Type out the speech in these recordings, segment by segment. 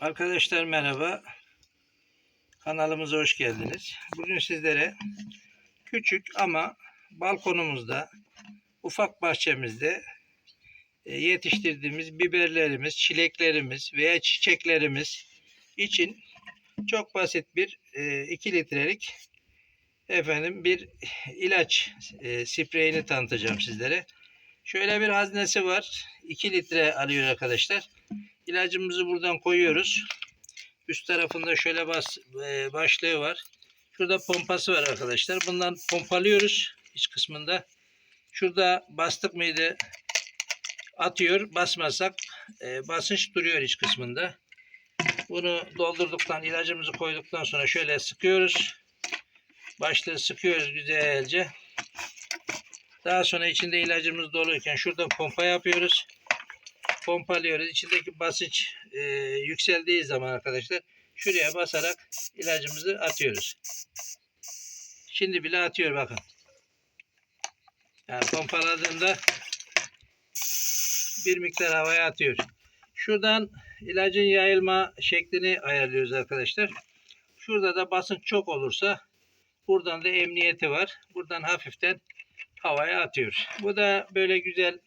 Arkadaşlar merhaba. Kanalımıza hoş geldiniz. Bugün sizlere küçük ama balkonumuzda, ufak bahçemizde e, yetiştirdiğimiz biberlerimiz, çileklerimiz veya çiçeklerimiz için çok basit bir 2 litrelik efendim bir ilaç e, spreyini tanıtacağım sizlere. Şöyle bir haznesi var. 2 litre alıyor arkadaşlar. İlacımızı buradan koyuyoruz. Üst tarafında şöyle bas, e, başlığı var. Şurada pompası var arkadaşlar. Bundan pompalıyoruz iç kısmında. Şurada bastık mıydı atıyor. Basmazsak e, basınç duruyor iç kısmında. Bunu doldurduktan ilacımızı koyduktan sonra şöyle sıkıyoruz. Başlığı sıkıyoruz güzelce. Daha sonra içinde ilacımız doluyken şuradan pompa yapıyoruz pompalıyoruz. İçindeki basınç e, yükseldiği zaman arkadaşlar şuraya basarak ilacımızı atıyoruz. Şimdi bile atıyor bakın. Yani pompaladığında bir miktar havaya atıyor. Şuradan ilacın yayılma şeklini ayarlıyoruz arkadaşlar. Şurada da basınç çok olursa buradan da emniyeti var. Buradan hafiften havaya atıyor. Bu da böyle güzel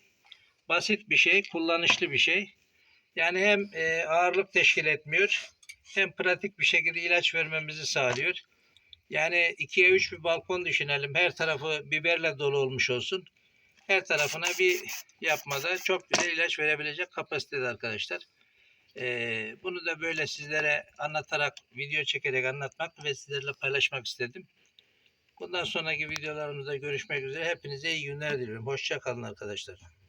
basit bir şey, kullanışlı bir şey. Yani hem e, ağırlık teşkil etmiyor hem pratik bir şekilde ilaç vermemizi sağlıyor. Yani ikiye üç bir balkon düşünelim. Her tarafı biberle dolu olmuş olsun. Her tarafına bir yapmada çok güzel ilaç verebilecek kapasitede arkadaşlar. Ee, bunu da böyle sizlere anlatarak, video çekerek anlatmak ve sizlerle paylaşmak istedim. Bundan sonraki videolarımızda görüşmek üzere. Hepinize iyi günler diliyorum. Hoşça kalın arkadaşlar.